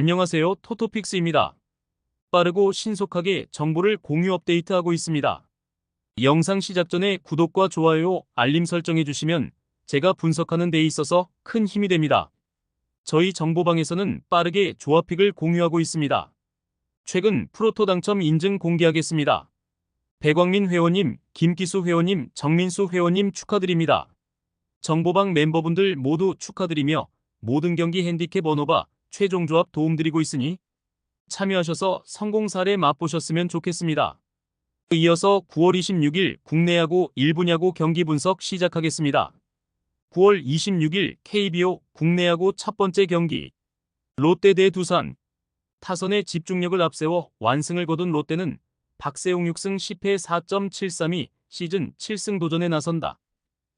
안녕하세요. 토토픽스입니다. 빠르고 신속하게 정보를 공유 업데이트하고 있습니다. 영상 시작 전에 구독과 좋아요, 알림 설정해 주시면 제가 분석하는 데 있어서 큰 힘이 됩니다. 저희 정보방에서는 빠르게 조합픽을 공유하고 있습니다. 최근 프로토 당첨 인증 공개하겠습니다. 배광민 회원님, 김기수 회원님, 정민수 회원님 축하드립니다. 정보방 멤버분들 모두 축하드리며 모든 경기 핸디캡 언어바 최종 조합 도움드리고 있으니 참여하셔서 성공 사례 맛보셨으면 좋겠습니다. 이어서 9월 26일 국내 야구 1분 야구 경기 분석 시작하겠습니다. 9월 26일 KBO 국내 야구 첫 번째 경기 롯데 대 두산 타선의 집중력을 앞세워 완승을 거둔 롯데는 박세웅 6승 10패 4.732 시즌 7승 도전에 나선다.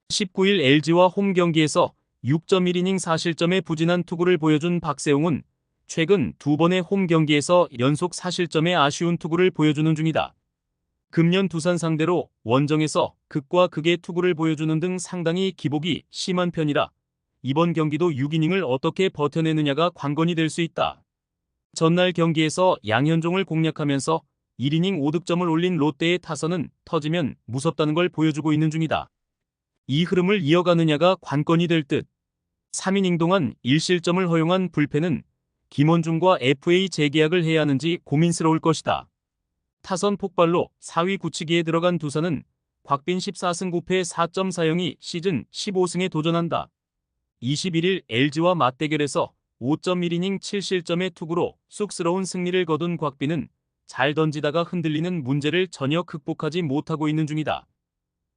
19일 LG와 홈 경기에서 6.1이닝 4실점의 부진한 투구를 보여준 박세웅은 최근 두 번의 홈 경기에서 연속 4실점의 아쉬운 투구를 보여주는 중이다. 금년 두산 상대로 원정에서 극과 극의 투구를 보여주는 등 상당히 기복이 심한 편이라 이번 경기도 6이닝을 어떻게 버텨내느냐가 관건이 될 수 있다. 전날 경기에서 양현종을 공략하면서 1이닝 5득점을 올린 롯데의 타선은 터지면 무섭다는 걸 보여주고 있는 중이다. 이 흐름을 이어가느냐가 관건이 될 듯. 3이닝 동안 1실점을 허용한 불펜은 김원중과 FA 재계약을 해야 하는지 고민스러울 것이다. 타선 폭발로 4위 굳히기에 들어간 두산은 곽빈 14승 9패 4.40이 시즌 15승에 도전한다. 21일 LG와 맞대결에서 5.1이닝 7실점의 투구로 쑥스러운 승리를 거둔 곽빈은 잘 던지다가 흔들리는 문제를 전혀 극복하지 못하고 있는 중이다.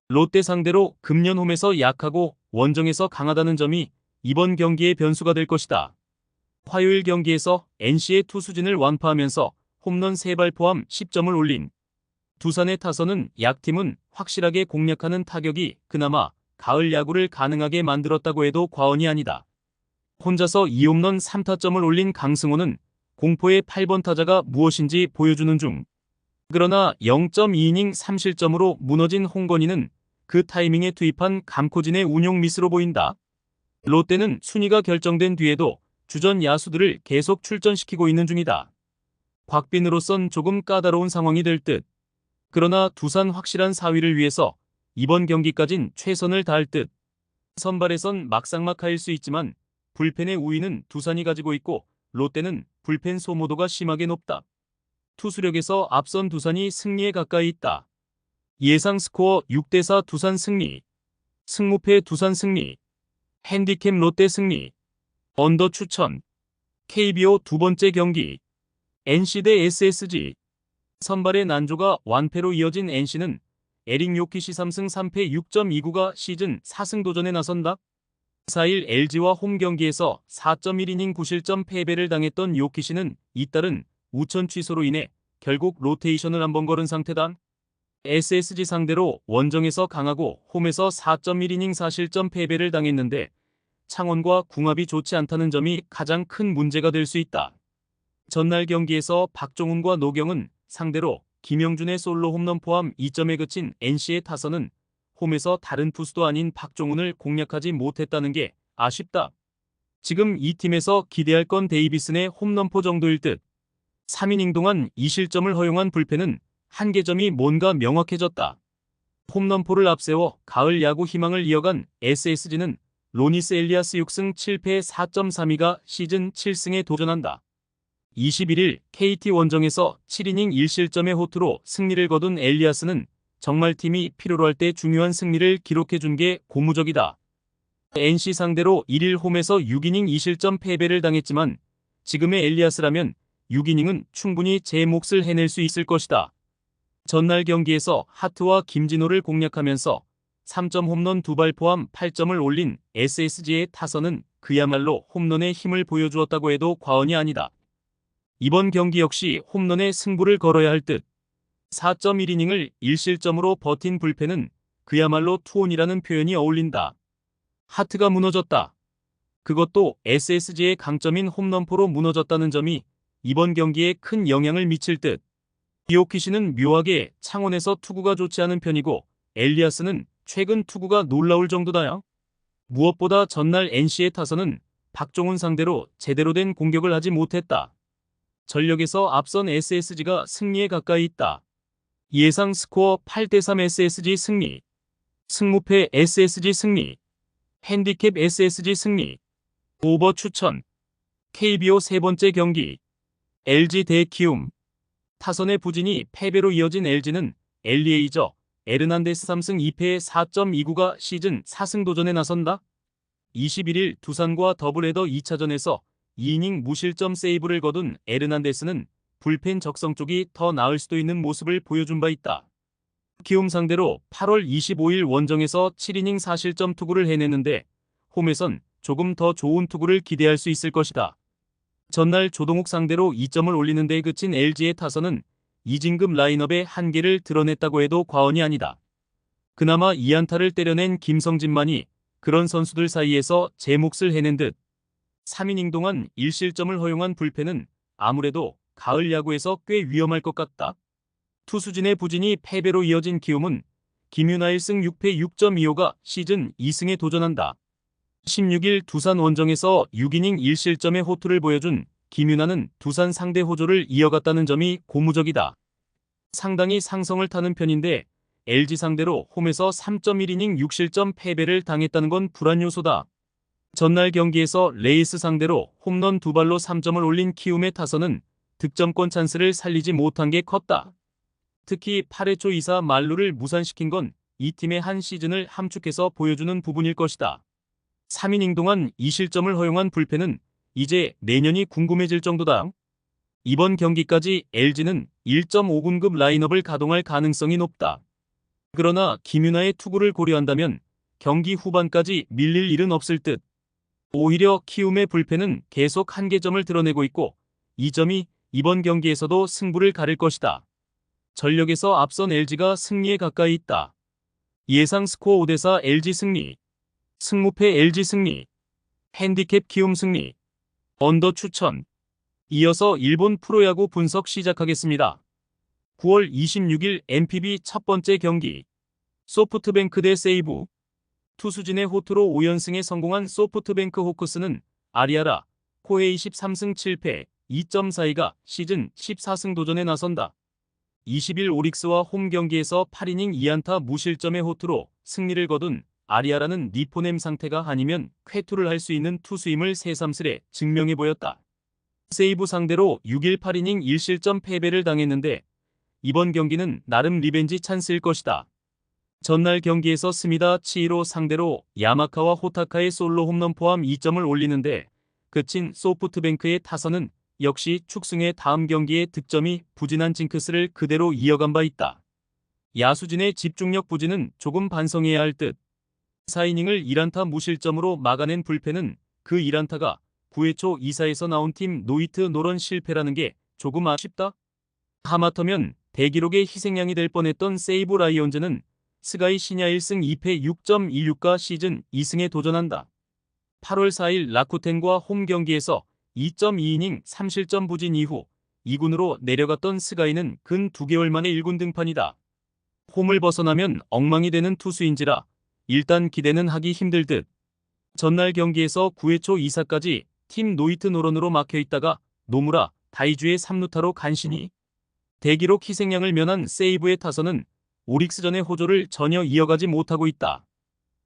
롯데 상대로 금년 홈에서 약하고 원정에서 강하다는 점이 이번 경기의 변수가 될 것이다. 화요일 경기에서 NC의 투수진을 완파하면서 홈런 3발 포함 10점을 올린 두산의 타선은 약팀은 확실하게 공략하는 타격이 그나마 가을 야구를 가능하게 만들었다고 해도 과언이 아니다. 혼자서 2홈런 3타점을 올린 강승호는 공포의 8번 타자가 무엇인지 보여주는 중. 그러나 0.2이닝 3실점으로 무너진 홍건희는 그 타이밍에 투입한 감코진의 운용 미스로 보인다. 롯데는 순위가 결정된 뒤에도 주전 야수들을 계속 출전시키고 있는 중이다. 곽빈으로선 조금 까다로운 상황이 될 듯. 그러나 두산 확실한 4위를 위해서 이번 경기까진 최선을 다할 듯. 선발에선 막상막하일 수 있지만 불펜의 우위는 두산이 가지고 있고 롯데는 불펜 소모도가 심하게 높다. 투수력에서 앞선 두산이 승리에 가까이 있다. 예상 스코어 6대4 두산 승리. 승무패 두산 승리. 핸디캡 롯데 승리. 언더 추천. KBO 두 번째 경기. NC 대 SSG. 선발의 난조가 완패로 이어진 NC는 에릭 요키시 3승 3패 6.29가 시즌 4승 도전에 나선다. 4일 LG와 홈 경기에서 4.1이닝 9실점 패배를 당했던 요키시는 잇따른 우천 취소로 인해 결국 로테이션을 한번 걸은 상태다. SSG 상대로 원정에서 강하고 홈에서 4.1이닝 4실점 패배를 당했는데 창원과 궁합이 좋지 않다는 점이 가장 큰 문제가 될 수 있다. 전날 경기에서 박종훈과 노경은 상대로 김영준의 솔로 홈런 포함 2점에 그친 NC의 타선은 홈에서 다른 투수도 아닌 박종훈을 공략하지 못했다는 게 아쉽다. 지금 이 팀에서 기대할 건 데이비슨의 홈런포 정도일 듯. 3이닝 동안 2실점을 허용한 불펜은 한계점이 뭔가 명확해졌다. 홈런포를 앞세워 가을 야구 희망을 이어간 SSG는 로니스 엘리아스 6승 7패 4.32가 시즌 7승에 도전한다. 21일 KT 원정에서 7이닝 1실점의 호투로 승리를 거둔 엘리아스는 정말 팀이 필요로 할 때 중요한 승리를 기록해준 게 고무적이다. NC 상대로 1일 홈에서 6이닝 2실점 패배를 당했지만 지금의 엘리아스라면 6이닝은 충분히 제 몫을 해낼 수 있을 것이다. 전날 경기에서 하트와 김진호를 공략하면서 3점 홈런 두 발 포함 8점을 올린 SSG의 타선은 그야말로 홈런의 힘을 보여주었다고 해도 과언이 아니다. 이번 경기 역시 홈런의 승부를 걸어야 할 듯. 4.1이닝을 1실점으로 버틴 불펜은 그야말로 투혼이라는 표현이 어울린다. 하트가 무너졌다. 그것도 SSG의 강점인 홈런포로 무너졌다는 점이 이번 경기에 큰 영향을 미칠 듯. 디오키시는 묘하게 창원에서 투구가 좋지 않은 편이고 엘리아스는 최근 투구가 놀라울 정도다요. 무엇보다 전날 NC의 타선은 박종훈 상대로 제대로 된 공격을 하지 못했다. 전력에서 앞선 SSG가 승리에 가까이 있다. 예상 스코어 8대3 SSG 승리. 승무패 SSG 승리. 핸디캡 SSG 승리. 오버 추천. KBO 세 번째 경기. LG 대 키움. 타선의 부진이 패배로 이어진 LG는 엘리에이저 에르난데스 3승 2패의 4.29가 시즌 4승 도전에 나선다. 21일 두산과 더블헤더 2차전에서 2이닝 무실점 세이브를 거둔 에르난데스는 불펜 적성 쪽이 더 나을 수도 있는 모습을 보여준 바 있다. 키움 상대로 8월 25일 원정에서 7이닝 4실점 투구를 해냈는데 홈에선 조금 더 좋은 투구를 기대할 수 있을 것이다. 전날 조동욱 상대로 2점을 올리는 데 그친 LG의 타선은 이진급 라인업의 한계를 드러냈다고 해도 과언이 아니다. 그나마 2안타를 때려낸 김성진만이 그런 선수들 사이에서 제 몫을 해낸 듯 3이닝 동안 1실점을 허용한 불펜은 아무래도 가을 야구에서 꽤 위험할 것 같다. 투수진의 부진이 패배로 이어진 키움은 김윤아 1승 6패 6.25가 시즌 2승에 도전한다. 16일 두산 원정에서 6이닝 1실점의 호투를 보여준 김윤아는 두산 상대 호조를 이어갔다는 점이 고무적이다. 상당히 상성을 타는 편인데 LG 상대로 홈에서 3.1이닝 6실점 패배를 당했다는 건 불안 요소다. 전날 경기에서 레이스 상대로 홈런 두 발로 3점을 올린 키움의 타선은 득점권 찬스를 살리지 못한 게 컸다. 특히 8회 초 2사 말루를 무산시킨 건 이 팀의 한 시즌을 함축해서 보여주는 부분일 것이다. 3이닝 동안 2실점을 허용한 불펜은 이제 내년이 궁금해질 정도다. 이번 경기까지 LG는 1.5군급 라인업을 가동할 가능성이 높다. 그러나 김윤아의 투구를 고려한다면 경기 후반까지 밀릴 일은 없을 듯. 오히려 키움의 불펜은 계속 한계점을 드러내고 있고 이 점이 이번 경기에서도 승부를 가릴 것이다. 전력에서 앞선 LG가 승리에 가까이 있다. 예상 스코어 5대4 LG 승리. 승무패 LG 승리. 핸디캡 키움 승리. 언더 추천. 이어서 일본 프로야구 분석 시작하겠습니다. 9월 26일 NPB 첫 번째 경기. 소프트뱅크 대 세이브. 투수진의 호투로 5연승에 성공한 소프트뱅크 호크스는 아리아라, 코에 23승 7패, 2.42가 시즌 14승 도전에 나선다. 20일 오릭스와 홈 경기에서 8이닝 2안타 무실점의 호투로 승리를 거둔 아리아라는 니포넴 상태가 아니면 쾌투를 할 수 있는 투수임을 새삼스레 증명해 보였다. 세이브 상대로 6일 8이닝 1실점 패배를 당했는데 이번 경기는 나름 리벤지 찬스일 것이다. 전날 경기에서 스미다 치이로 상대로 야마카와 호타카의 솔로 홈런 포함 2점을 올리는데 그친 소프트뱅크의 타선은 역시 축승의 다음 경기의 득점이 부진한 징크스를 그대로 이어간 바 있다. 야수진의 집중력 부진은 조금 반성해야 할 듯. 4이닝을 1안타 무실점으로 막아낸 불펜은 그 1안타가 9회 초 2사에서 나온 팀 노이트 노런 실패라는 게 조금 아쉽다. 하마터면 대기록의 희생양이 될 뻔했던 세이브 라이온즈는 스가이 시냐 1승 2패 6.16가 시즌 2승에 도전한다. 8월 4일 라쿠텐과 홈 경기에서 2.2이닝 3실점 부진 이후 2군으로 내려갔던 스가이는 근 2개월 만에 1군 등판이다. 홈을 벗어나면 엉망이 되는 투수인지라 일단 기대는 하기 힘들 듯. 전날 경기에서 9회 초 2사까지 팀 노이트 노런으로 막혀 있다가 노무라 다이주의 3루타로 간신히 대기록 희생양을 면한 세이브의 타선은 오릭스전의 호조를 전혀 이어가지 못하고 있다.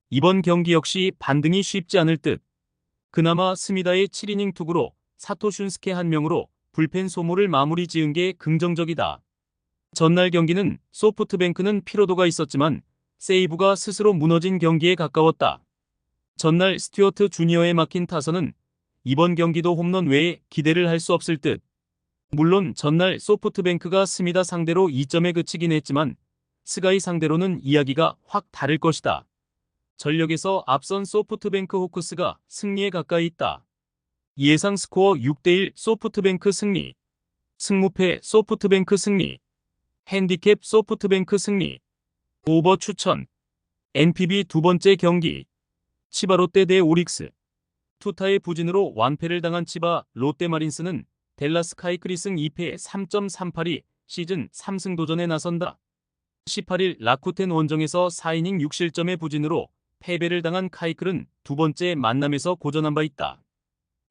이번 경기 역시 반등이 쉽지 않을 듯. 그나마 스미다의 7이닝 투구로 사토 슌스케 한 명으로 불펜 소모를 마무리 지은 게 긍정적이다. 전날 경기는 소프트뱅크는 피로도가 있었지만 세이브가 스스로 무너진 경기에 가까웠다. 전날 스튜어트 주니어에 막힌 타선은 이번 경기도 홈런 외에 기대를 할 수 없을 듯. 물론 전날 소프트뱅크가 스미다 상대로 2점에 그치긴 했지만 스가이 상대로는 이야기가 확 다를 것이다. 전력에서 앞선 소프트뱅크 호크스가 승리에 가까이 있다. 예상 스코어 6대1 소프트뱅크 승리. 승무패 소프트뱅크 승리. 핸디캡 소프트뱅크 승리. 오버 추천. NPB 두 번째 경기. 치바 롯데 대 오릭스. 투타의 부진으로 완패를 당한 치바 롯데마린스는 델라스 카이크리승 2패 3.38이 시즌 3승 도전에 나선다. 18일 라쿠텐 원정에서 4이닝 6실점의 부진으로 패배를 당한 카이클은 두 번째 만남에서 고전한 바 있다.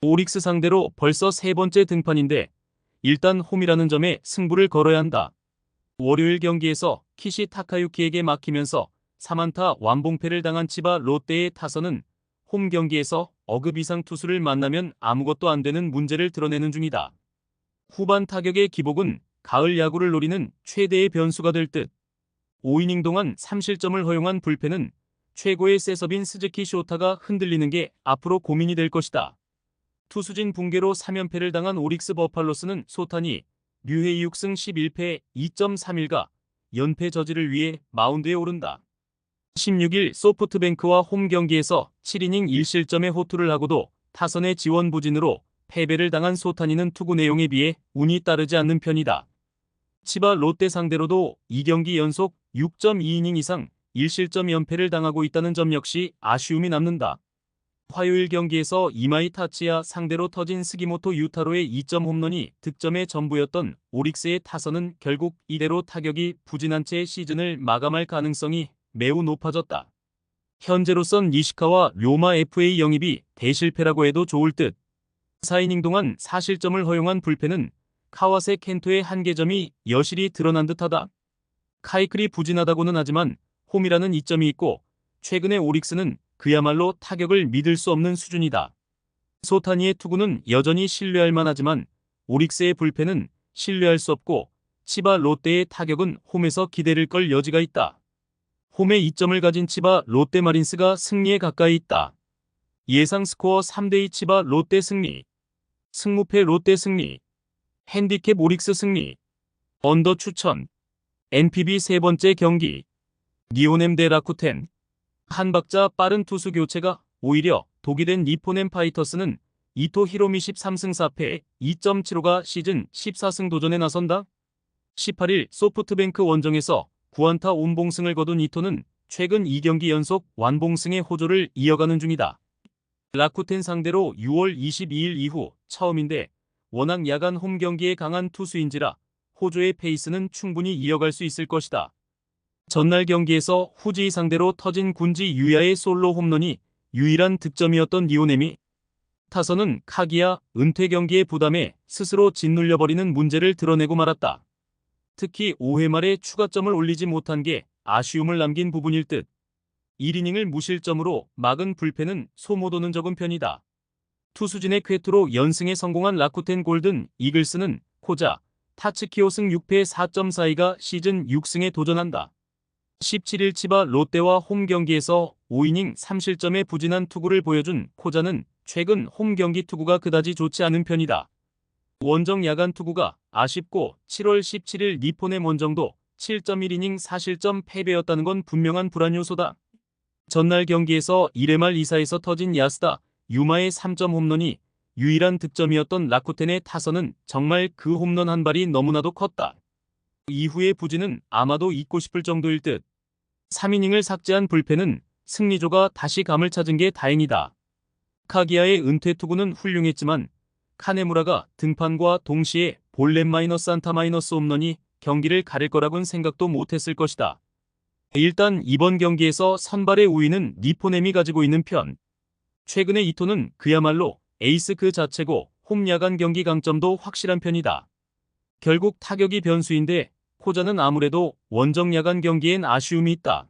오릭스 상대로 벌써 세 번째 등판인데 일단 홈이라는 점에 승부를 걸어야 한다. 월요일 경기에서 키시 타카유키에게 막히면서 3안타 완봉패를 당한 치바 롯데의 타선은 홈 경기에서 어급 이상 투수를 만나면 아무것도 안 되는 문제를 드러내는 중이다. 후반 타격의 기복은 가을 야구를 노리는 최대의 변수가 될 듯. 5이닝 동안 3실점을 허용한 불펜은 최고의 셋업인 스즈키 쇼타가 흔들리는 게 앞으로 고민이 될 것이다. 투수진 붕괴로 3연패를 당한 오릭스 버팔로스는 소탄이 류해 6승 11패 2.31가 연패 저지를 위해 마운드에 오른다. 16일 소프트뱅크와 홈 경기에서 7이닝 1실점의 호투를 하고도 타선의 지원 부진으로 패배를 당한 소탄이는 투구 내용에 비해 운이 따르지 않는 편이다. 치바 롯데 상대로도 2경기 연속 6.2이닝 이상 1실점 연패를 당하고 있다는 점 역시 아쉬움이 남는다. 화요일 경기에서 이마이 타치야 상대로 터진 스기모토 유타로의 2점 홈런이 득점의 전부였던 오릭스의 타선은 결국 이대로 타격이 부진한 채 시즌을 마감할 가능성이 매우 높아졌다. 현재로선 니시카와 료마 FA 영입이 대실패라고 해도 좋을 듯. 4이닝 동안 4실점을 허용한 불펜은 카와세 켄토의 한계점이 여실히 드러난 듯하다. 카이클이 부진하다고는 하지만 홈이라는 이점이 있고 최근의 오릭스는 그야말로 타격을 믿을 수 없는 수준이다. 소타니의 투구는 여전히 신뢰할 만하지만 오릭스의 불펜은 신뢰할 수 없고 치바 롯데의 타격은 홈에서 기대를 걸 여지가 있다. 홈에 2점을 가진 치바 롯데 마린스가 승리에 가까이 있다. 예상 스코어 3대2 치바 롯데 승리. 승무패 롯데 승리. 핸디캡 오릭스 승리. 언더 추천. NPB 세 번째 경기. 니오넴 대 라쿠텐. 한 박자 빠른 투수 교체가 오히려 독이 된 니포넴 파이터스는 이토 히로미 13승 4패 2.75가 시즌 14승 도전에 나선다. 18일 소프트뱅크 원정에서 9안타 온봉승을 거둔 이토는 최근 2경기 연속 완봉승의 호조를 이어가는 중이다. 라쿠텐 상대로 6월 22일 이후 처음인데 워낙 야간 홈 경기에 강한 투수인지라 호조의 페이스는 충분히 이어갈 수 있을 것이다. 전날 경기에서 후지 상대로 터진 군지 유야의 솔로 홈런이 유일한 득점이었던 니오넴이 타선은 카기야 은퇴 경기의 부담에 스스로 짓눌려버리는 문제를 드러내고 말았다. 특히 5회 말에 추가점을 올리지 못한 게 아쉬움을 남긴 부분일 듯. 1이닝을 무실점으로 막은 불펜은 소모도는 적은 편이다. 투수진의 쾌투로 연승에 성공한 라쿠텐 골든 이글스는 코자, 타츠키오승 6패 4.42가 시즌 6승에 도전한다. 17일 치바 롯데와 홈 경기에서 5이닝 3실점의 부진한 투구를 보여준 코자는 최근 홈 경기 투구가 그다지 좋지 않은 편이다. 원정 야간 투구가 아쉽고 7월 17일 니폰의 원정도 7.1이닝 4실점 패배였다는 건 분명한 불안 요소다. 전날 경기에서 1회 말 2사에서 터진 야스다 유마의 3점 홈런이 유일한 득점이었던 라쿠텐의 타선은 정말 그 홈런 한 발이 너무나도 컸다. 이후의 부진은 아마도 잊고 싶을 정도일 듯. 3이닝을 삭제한 불펜은 승리조가 다시 감을 찾은 게 다행이다. 카기아의 은퇴 투구는 훌륭했지만 카네무라가 등판과 동시에 볼넷 마이너스 안타 마이너스 홈런이 경기를 가릴 거라곤 생각도 못했을 것이다. 일단 이번 경기에서 선발의 우위는 니포넴이 가지고 있는 편. 최근에 이토는 그야말로 에이스 그 자체고 홈 야간 경기 강점도 확실한 편이다. 결국 타격이 변수인데 코자는 아무래도 원정 야간 경기엔 아쉬움이 있다.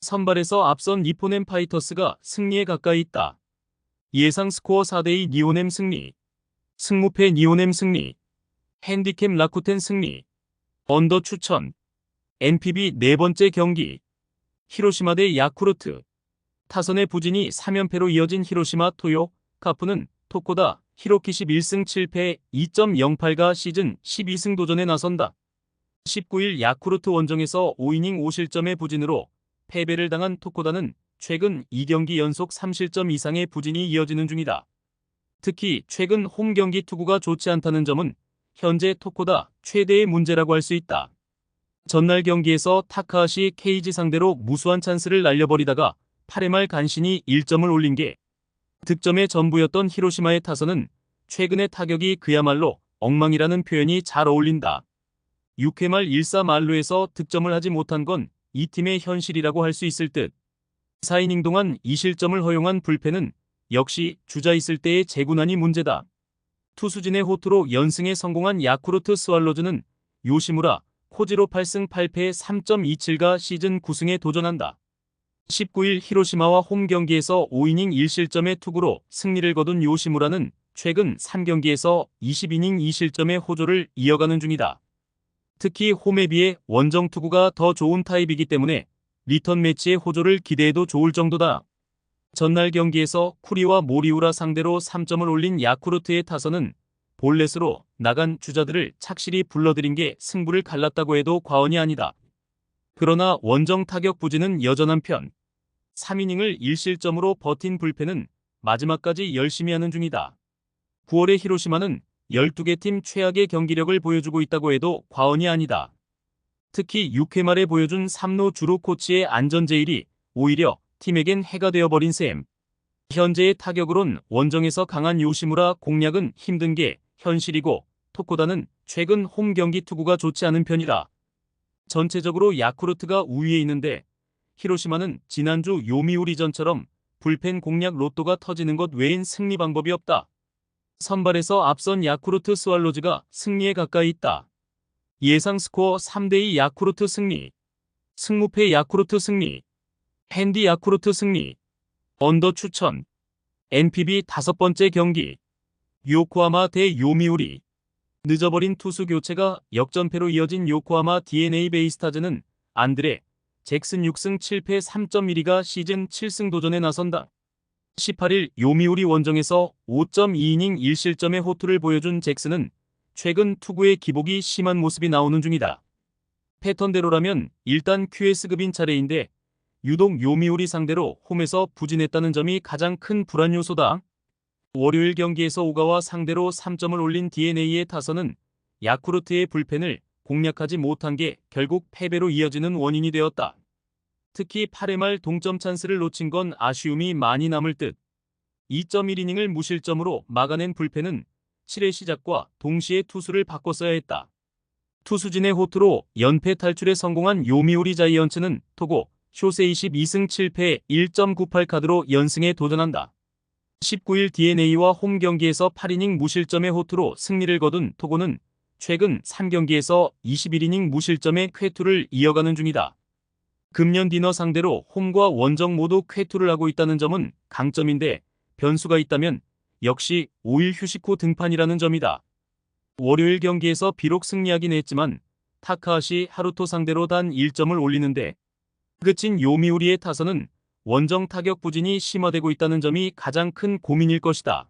선발에서 앞선 니포넴 파이터스가 승리에 가까이 있다. 예상 스코어 4대2 니오넴 승리. 승무패 니오넴 승리. 핸디캡 라쿠텐 승리. 언더 추천. NPB 네 번째 경기. 히로시마 대 야쿠르트. 타선의 부진이 3연패로 이어진 히로시마 토요 카프는 토코다 히로키시 1승 7패 2.08가 시즌 12승 도전에 나선다. 19일 야쿠르트 원정에서 5이닝 5실점의 부진으로 패배를 당한 토코다는 최근 2경기 연속 3실점 이상의 부진이 이어지는 중이다. 특히 최근 홈 경기 투구가 좋지 않다는 점은 현재 토코다 최대의 문제라고 할 수 있다. 전날 경기에서 타카하시 케이지 상대로 무수한 찬스를 날려버리다가 8회 말 간신히 1점을 올린 게 득점의 전부였던 히로시마의 타선은 최근의 타격이 그야말로 엉망이라는 표현이 잘 어울린다. 6회 말 1사 말루에서 득점을 하지 못한 건 이 팀의 현실이라고 할 수 있을 듯. 4이닝 동안 2실점을 허용한 불펜은 역시 주자 있을 때의 재구난이 문제다. 투수진의 호투로 연승에 성공한 야쿠르트 스왈로즈는 요시무라, 코지로 8승 8패 3.27가 시즌 9승에 도전한다. 19일 히로시마와 홈 경기에서 5이닝 1실점의 투구로 승리를 거둔 요시무라는 최근 3경기에서 20이닝 2실점의 호조를 이어가는 중이다. 특히 홈에 비해 원정 투구가 더 좋은 타입이기 때문에 리턴 매치의 호조를 기대해도 좋을 정도다. 전날 경기에서 쿠리와 모리우라 상대로 3점을 올린 야쿠르트의 타선은 볼넷으로 나간 주자들을 착실히 불러들인 게 승부를 갈랐다고 해도 과언이 아니다. 그러나 원정 타격 부진은 여전한 편. 3이닝을 1실점으로 버틴 불펜은 마지막까지 열심히 하는 중이다. 9월의 히로시마는 12개 팀 최악의 경기력을 보여주고 있다고 해도 과언이 아니다. 특히 6회 말에 보여준 3루 주루 코치의 안전제일이 오히려 팀에겐 해가 되어버린 셈. 현재의 타격으론 원정에서 강한 요시무라 공략은 힘든 게 현실이고 토코다는 최근 홈 경기 투구가 좋지 않은 편이다. 전체적으로 야쿠르트가 우위에 있는데 히로시마는 지난주 요미우리전처럼 불펜 공략 로또가 터지는 것 외엔 승리 방법이 없다. 선발에서 앞선 야쿠르트 스왈로즈가 승리에 가까이 있다. 예상 스코어 3대2 야쿠르트 승리. 승무패 야쿠르트 승리. 핸디 야쿠르트 승리. 언더 추천. NPB 다섯 번째 경기. 요코하마 대 요미우리. 늦어버린 투수 교체가 역전패로 이어진 요코하마 DNA 베이스타즈는 안드레, 잭슨 6승 7패 3.12가 시즌 7승 도전에 나선다. 18일 요미우리 원정에서 5.2이닝 1실점의 호투를 보여준 잭슨은 최근 투구의 기복이 심한 모습이 나오는 중이다. 패턴대로라면 일단 QS급인 차례인데 유독 요미우리 상대로 홈에서 부진했다는 점이 가장 큰 불안 요소다. 월요일 경기에서 오가와 상대로 3점을 올린 DNA의 타선은 야쿠르트의 불펜을 공략하지 못한 게 결국 패배로 이어지는 원인이 되었다. 특히 8회 말 동점 찬스를 놓친 건 아쉬움이 많이 남을 듯. 2.1이닝을 무실점으로 막아낸 불펜은 7회 시작과 동시에 투수를 바꿨어야 했다. 투수진의 호투로 연패 탈출에 성공한 요미우리 자이언츠는 토고 쇼세 22승 7패 1.98 카드로 연승에 도전한다. 19일 DNA와 홈 경기에서 8이닝 무실점의 호투로 승리를 거둔 토고는 최근 3경기에서 21이닝 무실점의 쾌투를 이어가는 중이다. 금년 디너 상대로 홈과 원정 모두 쾌투를 하고 있다는 점은 강점인데 변수가 있다면 역시 5일 휴식 후 등판이라는 점이다. 월요일 경기에서 비록 승리하긴 했지만 타카하시 하루토 상대로 단 1점을 올리는데 끝인 요미우리의 타선은 원정 타격 부진이 심화되고 있다는 점이 가장 큰 고민일 것이다.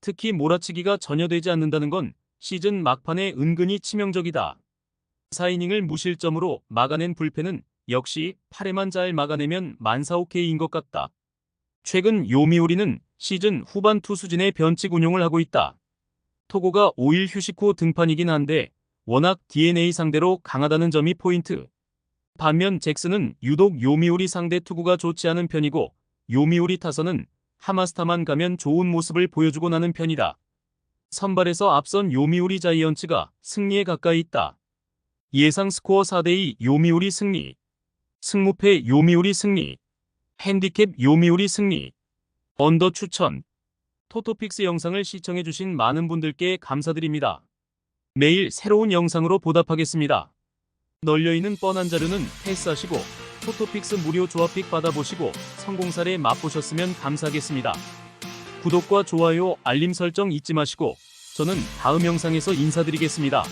특히 몰아치기가 전혀 되지 않는다는 건 시즌 막판에 은근히 치명적이다. 4이닝을 무실점으로 막아낸 불펜은 역시 8회만 잘 막아내면 만사오케이인 것 같다. 최근 요미우리는 시즌 후반 투수진의 변칙 운용을 하고 있다. 토고가 5일 휴식 후 등판이긴 한데 워낙 DNA 상대로 강하다는 점이 포인트. 반면 잭슨은 유독 요미우리 상대 투구가 좋지 않은 편이고 요미우리 타선은 하마스타만 가면 좋은 모습을 보여주고 나는 편이다. 선발에서 앞선 요미우리 자이언츠가 승리에 가까이 있다. 예상 스코어 4대2 요미우리 승리. 승무패 요미우리 승리. 핸디캡 요미우리 승리. 언더 추천. 토토픽스 영상을 시청해주신 많은 분들께 감사드립니다. 매일 새로운 영상으로 보답하겠습니다. 널려있는 뻔한 자료는 패스하시고 토토픽스 무료 조합픽 받아보시고 성공 사례 맛보셨으면 감사하겠습니다. 구독과 좋아요, 알림 설정 잊지 마시고 저는 다음 영상에서 인사드리겠습니다.